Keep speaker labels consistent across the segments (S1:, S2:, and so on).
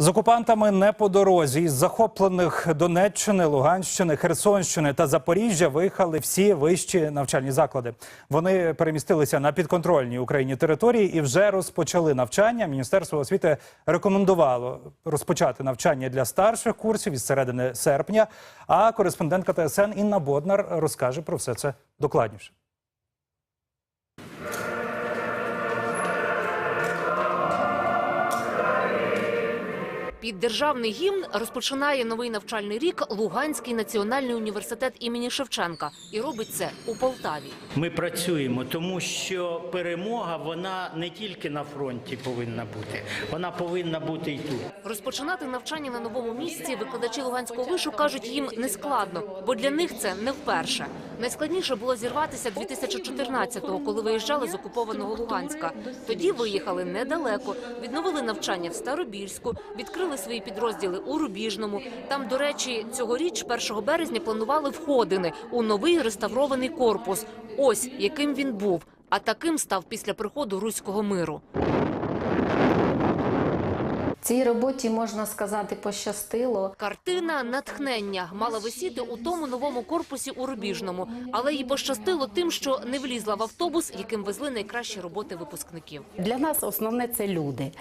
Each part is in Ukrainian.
S1: З окупантами не по дорозі. Із захоплених Донеччини, Луганщини, Херсонщини та Запоріжжя виїхали всі вищі навчальні заклади. Вони перемістилися на підконтрольні Україні території і вже розпочали навчання. Міністерство освіти рекомендувало розпочати навчання для старших курсів із середини серпня. А кореспондентка ТСН Інна Боднар розкаже про все це докладніше.
S2: Під державний гімн розпочинає новий навчальний рік Луганський національний університет імені Шевченка і робить це у Полтаві.
S3: Ми працюємо, тому що перемога вона не тільки на фронті повинна бути, вона повинна бути і тут.
S2: Розпочинати навчання на новому місці викладачі Луганського вишу кажуть їм не складно, бо для них це не вперше. Найскладніше було зірватися 2014-го, коли виїжджали з окупованого Луганська. Тоді виїхали недалеко, відновили навчання в Старобільську, відкрили свої підрозділи у Рубіжному. Там, до речі, цьогоріч, 1 березня, планували входини у новий реставрований корпус. Ось яким він був. А таким став після приходу руського миру.
S4: Цій роботі можна сказати пощастило.
S2: Картина натхнення мала висіти у тому новому корпусі у Рубіжному, але їй пощастило тим, що не влізла в автобус, яким везли найкращі роботи випускників.
S4: Для нас основне це люди.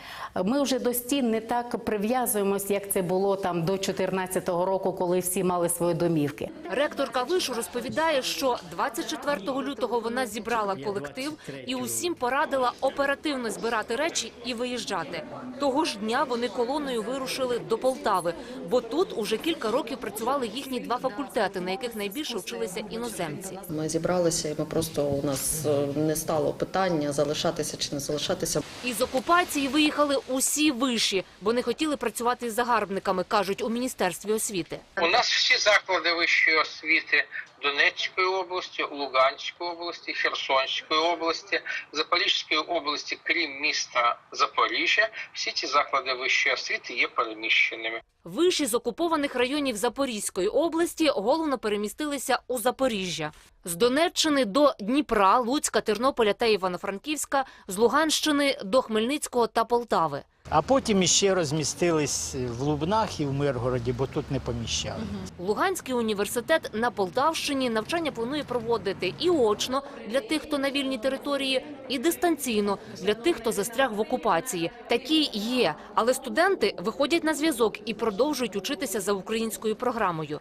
S4: Ми вже до стін не так прив'язуємось, як це було там до 2014 року, коли всі мали свої домівки.
S2: Ректорка вишу розповідає, що 24 лютого вона зібрала колектив і усім порадила оперативно збирати речі і виїжджати. Того ж дня вони колоною вирушили до Полтави, бо тут уже кілька років працювали їхні два факультети, на яких найбільше вчилися іноземці.
S5: Ми зібралися, і ми просто у нас е, не стало питання залишатися чи не залишатися.
S2: Із окупації виїхали усі виші, бо не хотіли працювати з загарбниками, кажуть у міністерстві освіти.
S6: У нас всі заклади вищої освіти Донецької області, Луганської області, Херсонської області, Запорізької області, крім міста Запоріжжя, всі ці заклади вищої освіти є переміщеними.
S2: Виші з окупованих районів Запорізької області головно перемістилися у Запоріжжя. З Донеччини до Дніпра, Луцька, Тернополя та Івано-Франківська, з Луганщини до Хмельницького та Полтави.
S3: А потім іще розмістились в Лубнах і в Миргороді, бо тут не поміщали.
S2: Луганський університет на Полтавщині навчання планує проводити і очно для тих, хто на вільній території, і дистанційно для тих, хто застряг в окупації. Такі є, але студенти виходять на зв'язок і продовжують учитися за українською програмою.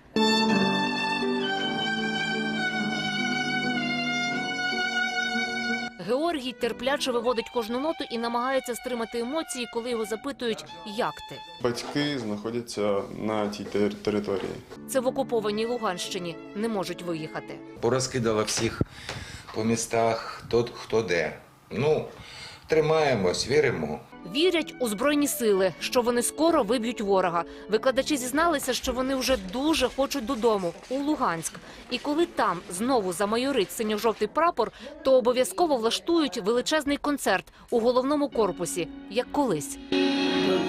S2: Георгій терпляче виводить кожну ноту і намагається стримати емоції, коли його запитують, як ти.
S7: Батьки знаходяться на тій тер- території.
S2: Це в окупованій Луганщині не можуть виїхати.
S8: порозкидала всіх по містах, хто, хто де. Ну, тримаємось, віримо.
S2: Вірять у збройні сили, що вони скоро виб'ють ворога. Викладачі зізналися, що вони вже дуже хочуть додому у Луганськ. І коли там знову замайорить синьо-жовтий прапор, то обов'язково влаштують величезний концерт у головному корпусі, як колись.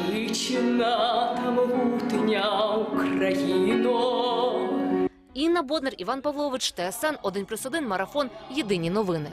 S9: Величина та могутня Україно.
S2: Інна Боднер, Іван Павлович, ТСН 1+,1, Марафон. Єдині новини.